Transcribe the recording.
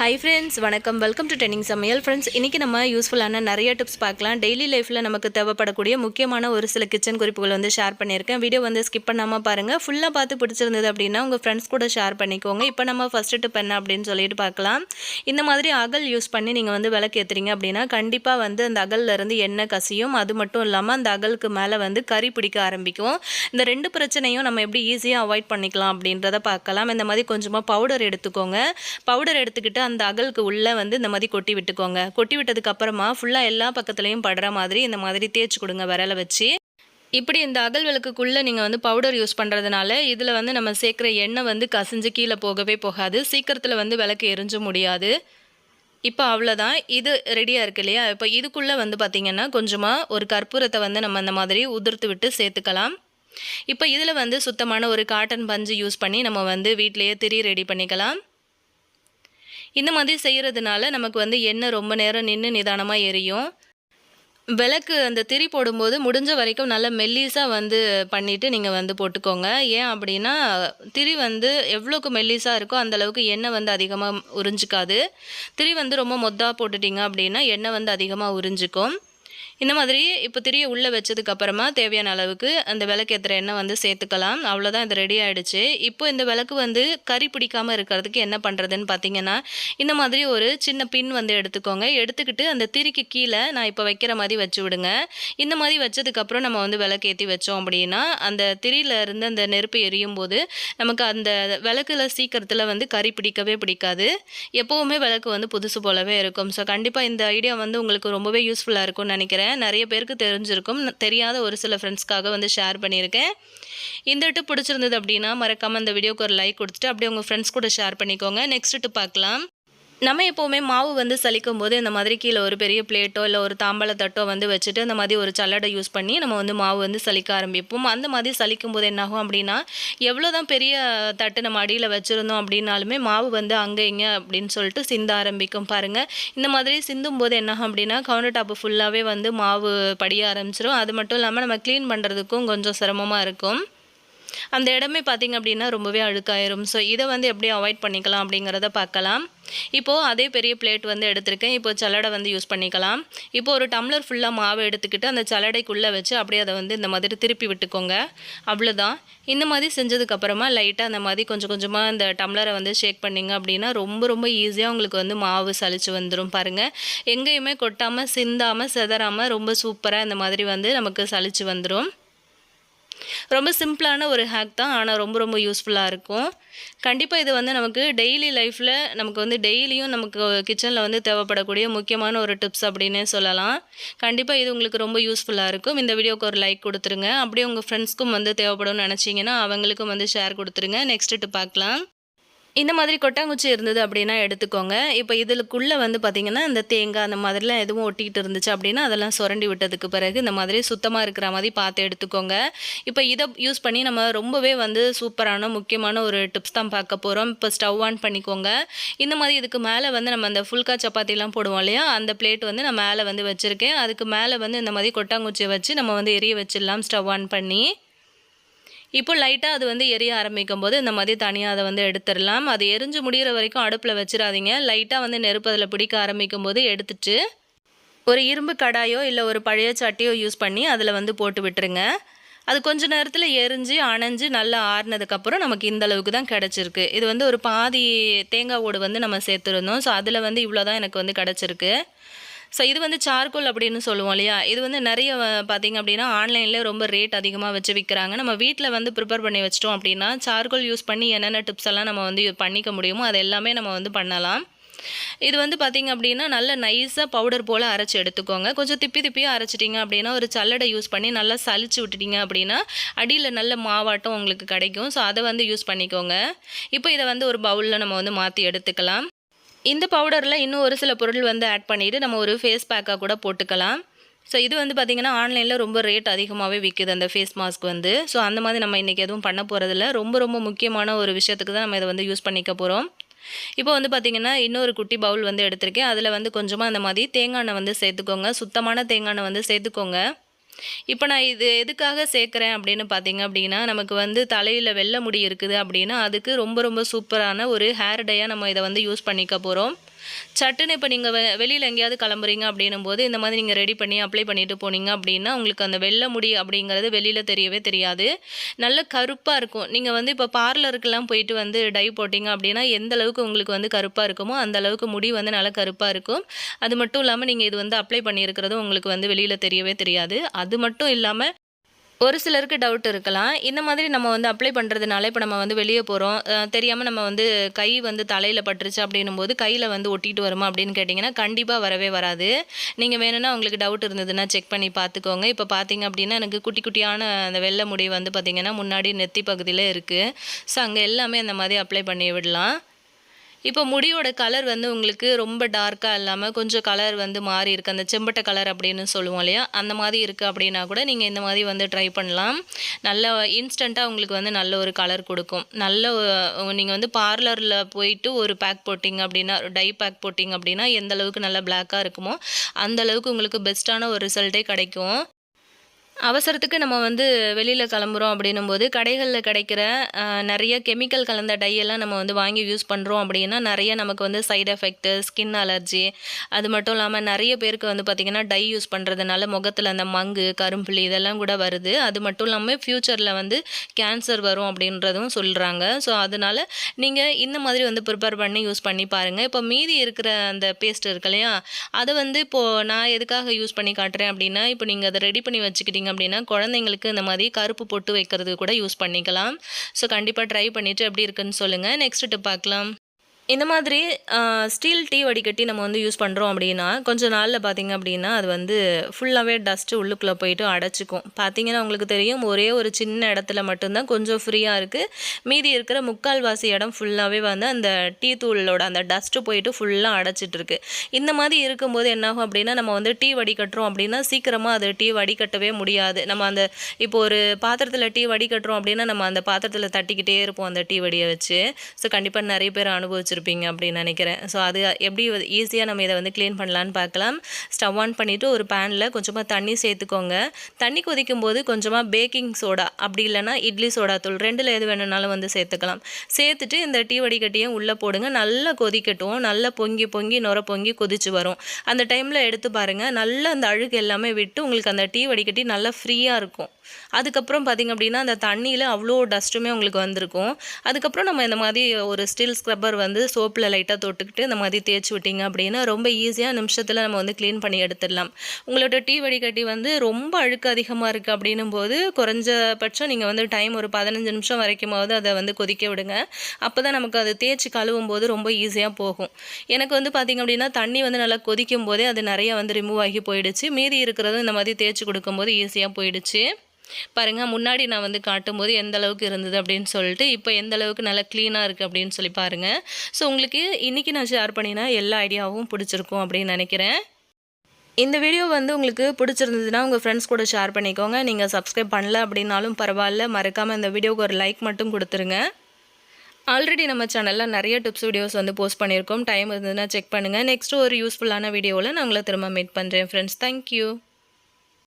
High friends வணக்கம். Welcome to training சமையல் friends இன்றைக்கி நம்ம யூஸ்ஃபுல்லான நிறைய டிப்ஸ் பார்க்கலாம். டெய்லி லைஃப்பில் நமக்கு தேவைப்படக்கூடிய முக்கியமான ஒரு சில கிச்சன் குறிப்புகள் வந்து ஷேர் பண்ணியிருக்கேன். வீடியோ வந்து ஸ்கிப் பண்ணாமல் பாருங்கள் ஃபுல்லாக பார்த்து பிடிச்சிருந்தது அப்படின்னா உங்கள் ஃப்ரெண்ட்ஸ் கூட ஷேர் பண்ணிக்கோங்க. இப்போ நம்ம ஃபஸ்ட்டு டிப் என்ன அப்படின்னு சொல்லிட்டு பார்க்கலாம். இந்த மாதிரி அகல் யூஸ் பண்ணி நீங்கள் வந்து விளக்கு ஏற்றுறீங்க அப்படின்னா கண்டிப்பாக வந்து அந்த அகல்ல இருந்து எண்ணெய் கசியும். அது மட்டும் இல்லாமல் அந்த அகலுக்கு மேலே வந்து கறி பிடிக்க ஆரம்பிக்கும். இந்த ரெண்டு பிரச்சனையும் நம்ம எப்படி ஈஸியாக அவாய்ட் பண்ணிக்கலாம் அப்படின்றத பார்க்கலாம். இந்த மாதிரி கொஞ்சமாக பவுடர் எடுத்துக்கோங்க. பவுடர் எடுத்துக்கிட்டு அந்த அகலுக்கு உள்ளே வந்து இந்த மாதிரி கொட்டி விட்டுக்கோங்க. கொட்டி விட்டதுக்கு அப்புறமா ஃபுல்லாக எல்லா பக்கத்துலேயும் படுற மாதிரி இந்த மாதிரி தேய்ச்சி கொடுங்க விரலை வச்சு. இப்படி இந்த அகல் விளக்குக்குள்ளே நீங்கள் வந்து பவுடர் யூஸ் பண்ணுறதுனால இதில் வந்து நம்ம சேர்க்குற எண்ணெய் வந்து கசிஞ்சு கீழே போகவே போகாது. சீக்கிரத்தில் வந்து விளக்கு எரிஞ்ச முடியாது. இப்போ அவ்வளோதான் இது ரெடியாக இருக்கு இல்லையா? இப்போ இதுக்குள்ளே வந்து பார்த்திங்கன்னா கொஞ்சமாக ஒரு கற்பூரத்தை வந்து நம்ம அந்த மாதிரி உதிர்த்து விட்டு சேர்த்துக்கலாம். இப்போ இதில் வந்து சுத்தமான ஒரு காட்டன் பஞ்சு யூஸ் பண்ணி நம்ம வந்து வீட்டிலையே திரி ரெடி பண்ணிக்கலாம். இந்த மாதிரி செய்கிறதுனால நமக்கு வந்து எண்ணெய் ரொம்ப நேரம் நின்று நிதானமாக எரியும். விளக்கு அந்த திரி போடும்போது முடிஞ்ச வரைக்கும் நல்லா மெல்லிஸாக வந்து பண்ணிவிட்டு நீங்கள் வந்து போட்டுக்கோங்க. ஏன் அப்படின்னா திரி வந்து எவ்வளோக்கு மெல்லிஸாக இருக்கோ அந்தளவுக்கு எண்ணெய் வந்து அதிகமாக உறிஞ்சிக்காது. திரி வந்து ரொம்ப மொத்தாக போட்டுட்டிங்க அப்படின்னா எண்ணெய் வந்து அதிகமாக உறிஞ்சிக்கும். இந்த மாதிரி இப்போ திரியை உள்ளே வச்சதுக்கு அப்புறமா தேவையான அளவுக்கு அந்த விளக்கு ஏற்றுற எண்ணெய் வந்து சேர்த்துக்கலாம். அவ்வளோதான் இது ரெடி ஆகிடுச்சு இப்போ இந்த விளக்கு வந்து கறி பிடிக்காமல் இருக்கிறதுக்கு என்ன பண்ணுறதுன்னு பார்த்தீங்கன்னா இந்த மாதிரி ஒரு சின்ன பின் வந்து எடுத்துக்கோங்க. எடுத்துக்கிட்டு அந்த திரிக்கு கீழே நான் இப்போ வைக்கிற மாதிரி வச்சு விடுங்க. இந்த மாதிரி வச்சதுக்கப்புறம் நம்ம வந்து விளக்கு ஏற்றி வச்சோம் அப்படின்னா அந்த திரியில இருந்து அந்த நெருப்பு எரியும் போது நமக்கு அந்த விளக்குல சீக்கிரத்தில் வந்து கறி பிடிக்கவே பிடிக்காது. எப்போவுமே விளக்கு வந்து புதுசு போலவே இருக்கும். ஸோ கண்டிப்பாக இந்த ஐடியா வந்து உங்களுக்கு ரொம்பவே யூஸ்ஃபுல்லாக இருக்கும்னு நினைக்கிறேன். நிறைய பேருக்கு தெரிஞ்சிருக்கும். தெரியாத ஒரு சில ஃப்ரெண்ட்ஸ்க்காக வந்து ஷேர் பண்ணியிருக்கேன். இந்த டிப் பிடிச்சிருந்தது அப்படின்னா மறக்காமல் இந்த வீடியோக்கு ஒரு லைக் கொடுத்துட்டு அப்படியே உங்கள் ஃப்ரெண்ட்ஸ் கூட ஷேர் பண்ணிக்கோங்க. நெக்ஸ்ட் டிப் பார்க்கலாம். நம்ம எப்போவுமே மாவு வந்து சலிக்கும் போது இந்த மாதிரி கீழே ஒரு பெரிய பிளேட்டோ இல்லை ஒரு தாம்பழத்தட்டோ வந்து வச்சுட்டு இந்த மாதிரி ஒரு சல்லடை யூஸ் பண்ணி நம்ம வந்து மாவு வந்து சலிக்க ஆரம்பிப்போம். அந்த மாதிரி சலிக்கும் போது என்னாகும் அப்படின்னா எவ்வளோ தான் பெரிய தட்டு நம்ம அடியில் வச்சுருந்தோம் அப்படின்னாலுமே மாவு வந்து அங்கே இங்கே அப்படின்னு சொல்லிட்டு சிந்த ஆரம்பிக்கும் பாருங்கள் இந்த மாதிரி சிந்தும் போது என்னாகும் அப்படின்னா கவுண்டர் டாப்பு ஃபுல்லாகவே வந்து மாவு படிய ஆரம்பிச்சிடும் அது மட்டும் இல்லாமல் நம்ம க்ளீன் பண்ணுறதுக்கும் கொஞ்சம் சிரமமாக இருக்கும். அந்த இடமே பார்த்திங்க அப்படின்னா ரொம்பவே அழுக்காயிரும். ஸோ இதை வந்து எப்படி அவாய்ட் பண்ணிக்கலாம் அப்படிங்கிறத பார்க்கலாம். இப்போது அதே பெரிய பிளேட் வந்து எடுத்திருக்கேன். இப்போ சல்லடை வந்து யூஸ் பண்ணிக்கலாம். இப்போ ஒரு டம்ளர் ஃபுல்லாக மாவு எடுத்துக்கிட்டு அந்த சலடைக்குள்ளே வச்சு அப்படியே அதை வந்து இந்த மாதிரி திருப்பி விட்டுக்கோங்க. அவ்வளோதான் இந்த மாதிரி செஞ்சதுக்கப்புறமா லைட்டாக அந்த மாதிரி கொஞ்சம் கொஞ்சமாக இந்த டம்ளரை வந்து ஷேக் பண்ணிங்க அப்படின்னா ரொம்ப ரொம்ப ஈஸியாக உங்களுக்கு வந்து மாவு சளிச்சு வந்துடும் பாருங்கள் எங்கேயுமே கொட்டாமல் சிந்தாமல் செதறாமல் ரொம்ப சூப்பராக இந்த மாதிரி வந்து நமக்கு சளிச்சு வந்துடும் ரொம்ப சிம்பிளான ஒரு ஹேக் தான். ஆனால் ரொம்ப ரொம்ப யூஸ்ஃபுல்லாக இருக்கும். கண்டிப்பாக இது வந்து நமக்கு டெய்லி லைஃப்பில் நமக்கு வந்து டெய்லியும் நமக்கு கிச்சனில் வந்து தேவைப்படக்கூடிய முக்கியமான ஒரு டிப்ஸ் அப்படின்னே சொல்லலாம். கண்டிப்பாக இது உங்களுக்கு ரொம்ப யூஸ்ஃபுல்லாக இருக்கும். இந்த வீடியோக்கு ஒரு லைக் கொடுத்துருங்க. அப்படியே உங்கள் ஃப்ரெண்ட்ஸ்க்கும் வந்து தேவைப்படும்னு நினச்சிங்கன்னா அவங்களுக்கும் வந்து ஷேர் கொடுத்துருங்க. நெக்ஸ்ட் பார்க்கலாம். இந்த மாதிரி கொட்டாங்குச்சி இருந்தது அப்படின்னா எடுத்துக்கோங்க. இப்போ இதுக்குள்ளே வந்து பார்த்திங்கன்னா இந்த தேங்காய் அந்த மாதிரிலாம் எதுவும் ஒட்டிக்கிட்டு இருந்துச்சு அப்படின்னா அதெல்லாம் சுரண்டி விட்டதுக்கு பிறகு இந்த மாதிரி சுத்தமாக இருக்கிற மாதிரி பார்த்து எடுத்துக்கோங்க. இப்போ இதை யூஸ் பண்ணி நம்ம ரொம்பவே வந்து சூப்பரான முக்கியமான ஒரு டிப்ஸ் தான் பார்க்க போகிறோம் இப்போ ஸ்டவ் ஆன் பண்ணிக்கோங்க. இந்த மாதிரி இதுக்கு மேலே வந்து நம்ம அந்த ஃபுல்கா சப்பாத்திலாம் போடுவோம் இல்லையா? அந்த பிளேட் வந்து நான் மேலே வந்து வச்சுருக்கேன். அதுக்கு மேலே வந்து இந்த மாதிரி கொட்டாங்குச்சியை வச்சு நம்ம வந்து எரிய வச்சிடலாம் ஸ்டவ் ஆன் பண்ணி. இப்போ லைட்டாக அது வந்து எரிய ஆரம்பிக்கும் போது இந்த மாதிரி தனியாக அதை வந்து எடுத்துடலாம். அது எரிஞ்சு முடிகிற வரைக்கும் அடுப்பில் வச்சிடாதீங்க. லைட்டாக வந்து நெருப்பு அதில் பிடிக்க ஆரம்பிக்கும் போது எடுத்துட்டு ஒரு இரும்பு கடாயோ இல்லை ஒரு பழைய சட்டியோ யூஸ் பண்ணி அதில் வந்து போட்டு விட்டுருங்க. அது கொஞ்ச நேரத்தில் எரிஞ்சு அணைஞ்சு நல்லா ஆறுனதுக்கப்புறம் நமக்கு இந்த அளவுக்கு தான் கிடச்சிருக்கு. இது வந்து ஒரு பாதி தேங்காய் ஓடு வந்து நம்ம சேர்த்துருந்தோம். ஸோ அதில் வந்து இவ்வளோ தான் எனக்கு வந்து கிடச்சிருக்கு. ஸோ இது வந்து சார்கோல் அப்படின்னு சொல்லுவோம் இல்லையா? இது வந்து நிறைய பார்த்திங்க அப்படின்னா ஆன்லைனில் ரொம்ப ரேட் அதிகமாக வச்சு விற்கிறாங்க நம்ம வீட்டில் வந்து ப்ரிப்பேர் பண்ணி வச்சிட்டோம் அப்படின்னா சார்கோல் யூஸ் பண்ணி என்னென்ன டிப்ஸ் எல்லாம் நம்ம வந்து பண்ணிக்க முடியுமோ அது எல்லாமே நம்ம வந்து பண்ணலாம். இது வந்து பார்த்திங்க அப்படின்னா நல்ல நைஸாக பவுடர் போல் அரைச்சி எடுத்துக்கோங்க. கொஞ்சம் திப்பி திப்பியாக அரைச்சிட்டிங்க அப்படின்னா ஒரு சல்லடை யூஸ் பண்ணி நல்லா சளிச்சு விட்டுட்டிங்க அப்படின்னா அடியில் நல்ல மாவாட்டம் உங்களுக்கு கிடைக்கும். ஸோ அதை வந்து யூஸ் பண்ணிக்கோங்க. இப்போ இதை வந்து ஒரு பவுலில் நம்ம வந்து மாற்றி எடுத்துக்கலாம். இந்த பவுடரில் இன்னும் ஒரு சில பொருள் வந்து ஆட் பண்ணிவிட்டு நம்ம ஒரு ஃபேஸ் பேக்காக கூட போட்டுக்கலாம். ஸோ இது வந்து பார்த்திங்கன்னா ஆன்லைனில் ரொம்ப ரேட் அதிகமாகவே விற்குது அந்த ஃபேஸ் மாஸ்க் வந்து. ஸோ அந்த மாதிரி நம்ம இன்றைக்கி எதுவும் பண்ண போகிறதில்ல ரொம்ப ரொம்ப முக்கியமான ஒரு விஷயத்துக்கு தான் நம்ம இதை வந்து யூஸ் பண்ணிக்க போகிறோம் இப்போ வந்து பார்த்திங்கன்னா இன்னொரு குட்டி பவுல் வந்து எடுத்திருக்கேன். அதில் வந்து கொஞ்சமாக அந்த மாதிரி தேங்காய் எண்ணெய் வந்து சேர்த்துக்கோங்க. சுத்தமான தேங்காய் எண்ணெய் வந்து சேர்த்துக்கோங்க. இப்போ நான் இது எதுக்காக சேர்க்குறேன் அப்படின்னு பார்த்தீங்க அப்படின்னா நமக்கு வந்து தலையில் வெள்ளை முடி இருக்குது அப்படின்னா அதுக்கு ரொம்ப ரொம்ப சூப்பரான ஒரு ஹேர் டேயாக நம்ம இதை வந்து யூஸ் பண்ணிக்க போகிறோம் சட்டுன்னு இப்போ நீங்கள் வெ வெளியில் எங்கேயாவது கிளம்புறீங்க அப்படின்னும் போது இந்த மாதிரி நீங்கள் ரெடி பண்ணி அப்ளை பண்ணிட்டு போனீங்க அப்படின்னா உங்களுக்கு அந்த வெள்ளை முடி அப்படிங்கிறது வெளியில் தெரியவே தெரியாது. நல்ல கருப்பாக இருக்கும். நீங்கள் வந்து இப்போ பார்லருக்கெல்லாம் போயிட்டு வந்து டை போட்டிங்க அப்படின்னா எந்த அளவுக்கு உங்களுக்கு வந்து கருப்பாக இருக்குமோ அந்த அளவுக்கு முடி வந்து நல்லா கருப்பாக இருக்கும். அது மட்டும் இல்லாமல் நீங்கள் இது வந்து அப்ளை பண்ணியிருக்கிறதும் உங்களுக்கு வந்து வெளியில் தெரியவே தெரியாது. அது மட்டும் இல்லாமல் ஒரு சிலருக்கு டவுட் இருக்கலாம். இந்த மாதிரி நம்ம வந்து அப்ளை பண்ணுறதுனால இப்போ நம்ம வந்து வெளியே போகிறோம் தெரியாமல் நம்ம வந்து கை வந்து தலையில் பட்டுருச்சு அப்படின்னும் போது கையில் வந்து ஒட்டிட்டு வருமா அப்படின்னு கேட்டிங்கன்னா கண்டிப்பாக வரவே வராது. நீங்கள் வேணும்னா உங்களுக்கு டவுட் இருந்ததுன்னா செக் பண்ணி பார்த்துக்கோங்க. இப்போ பார்த்தீங்க அப்படின்னா எனக்கு குட்டி குட்டியான அந்த வெள்ளை முடி வந்து பார்த்திங்கன்னா முன்னாடி நெத்தி பகுதியில் இருக்குது ஸோ அங்கே எல்லாமே அந்த மாதிரி அப்ளை பண்ணி விடலாம். இப்போ முடியோட கலர் வந்து உங்களுக்கு ரொம்ப டார்க்காக இல்லாமல் கொஞ்சம் கலர் வந்து மாறி இருக்குது அந்த செம்பட்டை கலர் அப்படின்னு சொல்லுவோம் இல்லையா? அந்த மாதிரி இருக்குது அப்படின்னா கூட நீங்கள் இந்த மாதிரி வந்து ட்ரை பண்ணலாம். நல்ல இன்ஸ்டண்ட்டாக உங்களுக்கு வந்து நல்ல ஒரு கலர் கொடுக்கும். நல்ல நீங்கள் வந்து பார்லரில் போயிட்டு ஒரு பேக் போட்டிங்க அப்படின்னா டை பேக் போட்டிங்க அப்படின்னா எந்த அளவுக்கு நல்லா பிளாக்காக இருக்குமோ அந்த அளவுக்கு உங்களுக்கு பெஸ்ட்டான ஒரு ரிசல்ட்டே கிடைக்கும். அவசரத்துக்கு நம்ம வந்து வெளியில் கிளம்புறோம் அப்படின்னும் போது கடைகளில் கிடைக்கிற நிறைய கெமிக்கல் கலந்த டையெல்லாம் நம்ம வந்து வாங்கி யூஸ் பண்ணுறோம் அப்படின்னா நிறைய நமக்கு வந்து சைடு எஃபெக்ட்டு ஸ்கின் அலர்ஜி அது மட்டும் இல்லாமல் நிறைய பேருக்கு வந்து பார்த்திங்கன்னா டை யூஸ் பண்ணுறதுனால முகத்தில் அந்த மங்கு கரும்புள்ளி இதெல்லாம் கூட வருது. அது மட்டும் இல்லாமல் ஃப்யூச்சரில் வந்து கேன்சர் வரும் அப்படின்றதும் சொல்கிறாங்க ஸோ அதனால் நீங்கள் இந்த மாதிரி வந்து ப்ரிப்பேர் பண்ணி யூஸ் பண்ணி பாருங்கள் இப்போ மீதி இருக்கிற அந்த பேஸ்ட் இருக்கு இல்லையா அதை வந்து இப்போது நான் எதுக்காக யூஸ் பண்ணி காட்டுறேன் அப்படின்னா இப்போ நீங்கள் அதை ரெடி பண்ணி வச்சுக்கிட்டீங்க அப்படின்னா குழந்தைங்களுக்கு இந்த மாதிரி கருப்பு பொட்டு வைக்கிறது கூட யூஸ் பண்ணிக்கலாம். ஸோ கண்டிப்பாக ட்ரை பண்ணிவிட்டு எப்படி இருக்குன்னு சொல்லுங்கள் நெக்ஸ்ட் டிப் பார்க்கலாம். இந்த மாதிரி ஸ்டீல் டீ வடிகட்டி நம்ம வந்து யூஸ் பண்ணுறோம் அப்படின்னா கொஞ்சம் நாளில் பார்த்திங்க அப்படின்னா அது வந்து ஃபுல்லாகவே டஸ்ட்டு உள்ளுக்குள்ளே போயிட்டு அடைச்சிக்கும். பார்த்திங்கன்னா உங்களுக்கு தெரியும் ஒரே ஒரு சின்ன இடத்துல மட்டும்தான் கொஞ்சம் ஃப்ரீயாக இருக்குது மீதி இருக்கிற முக்கால்வாசி இடம் ஃபுல்லாகவே வந்து அந்த டீ தூளோட அந்த டஸ்ட்டு போயிட்டு ஃபுல்லாக அடைச்சிட்ருக்கு. இந்த மாதிரி இருக்கும்போது என்னாகும் அப்படின்னா நம்ம வந்து டீ வடிகட்டுறோம் அப்படின்னா சீக்கிரமாக அது டீ வடிகட்டவே முடியாது. நம்ம அந்த இப்போ ஒரு பாத்திரத்தில் டீ வடிகட்டுறோம் அப்படின்னா நம்ம அந்த பாத்திரத்தில் தட்டிக்கிட்டே இருப்போம் அந்த டீ வடியை வச்சு. ஸோ கண்டிப்பாக நிறைய பேர் அனுபவிச்சிருக்கோம் வச்சுருப்பீங்க அப்படின்னு நினைக்கிறேன். ஸோ அது எப்படி ஈஸியாக நம்ம இதை வந்து க்ளீன் பண்ணலான்னு பார்க்கலாம். ஸ்டவ் ஆன் பண்ணிவிட்டு ஒரு பேனில் கொஞ்சமாக தண்ணி சேர்த்துக்கோங்க. தண்ணி கொதிக்கும் போது கொஞ்சமாக பேக்கிங் சோடா அப்படி இல்லைனா இட்லி சோடா தூள் ரெண்டில் எது வேணும்னாலும் வந்து சேர்த்துக்கலாம். சேர்த்துட்டு இந்த டீ வடிகட்டியும் உள்ளே போடுங்க. நல்லா கொதிக்கட்டும். நல்லா பொங்கி பொங்கி நுர பொங்கி கொதிச்சு வரும். அந்த டைமில் எடுத்து பாருங்கள் நல்லா அந்த அழுகு எல்லாமே விட்டு உங்களுக்கு அந்த டீ வடிகட்டி நல்லா ஃப்ரீயாக இருக்கும். அதுக்கப்புறம் பார்த்திங்க அப்படின்னா அந்த தண்ணியில் அவ்வளோ டஸ்ட்டுமே உங்களுக்கு வந்திருக்கும். அதுக்கப்புறம் நம்ம இந்த மாதிரி ஒரு ஸ்டீல் ஸ்க்ரப்பர் வந்து சோப்பில் லைட்டாக தொட்டுக்கிட்டு இந்த மாதிரி தேய்ச்சி விட்டிங்க அப்படின்னா ரொம்ப ஈஸியாக நிமிஷத்தில் நம்ம வந்து க்ளீன் பண்ணி எடுத்துடலாம். உங்களோட டீ வடிகட்டி வந்து ரொம்ப அழுக்கு அதிகமாக இருக்குது அப்படின்னும் போது குறைஞ்சபட்சம் நீங்கள் வந்து டைம் ஒரு பதினஞ்சு நிமிஷம் வரைக்குமாவது அதை வந்து கொதிக்க விடுங்க. அப்போ தான் நமக்கு அது தேய்ச்சி கழுவும் போது ரொம்ப ஈஸியாக போகும். எனக்கு வந்து பார்த்திங்க அப்படின்னா தண்ணி வந்து நல்லா கொதிக்கும் போதே அது நிறைய வந்து ரிமூவ் ஆகி போயிடுச்சு. மீதி இருக்கிறதும் இந்த மாதிரி தேய்ச்சி கொடுக்கும்போது ஈஸியாக போயிடுச்சு. பாருங்கள் முன்னாடி நான் வந்து காட்டும்போது எந்த அளவுக்கு இருந்தது அப்படின்னு சொல்லிட்டு இப்போ எந்த அளவுக்கு நல்லா க்ளீனாக இருக்குது அப்படின்னு சொல்லி பாருங்கள் ஸோ உங்களுக்கு இன்றைக்கி நான் ஷேர் பண்ணினா எல்லா ஐடியாவும் பிடிச்சிருக்கும் அப்படின்னு நினைக்கிறேன். இந்த வீடியோ வந்து உங்களுக்கு பிடிச்சிருந்ததுன்னா உங்கள் ஃப்ரெண்ட்ஸ் கூட ஷேர் பண்ணிக்கோங்க. நீங்கள் சப்ஸ்கிரைப் பண்ணல அப்படின்னாலும் பரவாயில்ல. மறக்காமல் இந்த வீடியோவுக்கு ஒரு லைக் மட்டும் கொடுத்துருங்க. ஆல்ரெடி நம்ம சேனலில் நிறைய டிப்ஸ் வீடியோஸ் வந்து போஸ்ட் பண்ணியிருக்கோம். டைம் இருந்ததுன்னா செக் பண்ணுங்கள் நெக்ஸ்ட்டு ஒரு யூஸ்ஃபுல்லான வீடியோவில் நான் உங்களை திரும்ப மீட் பண்ணுறேன் ஃப்ரெண்ட்ஸ் தேங்க்யூ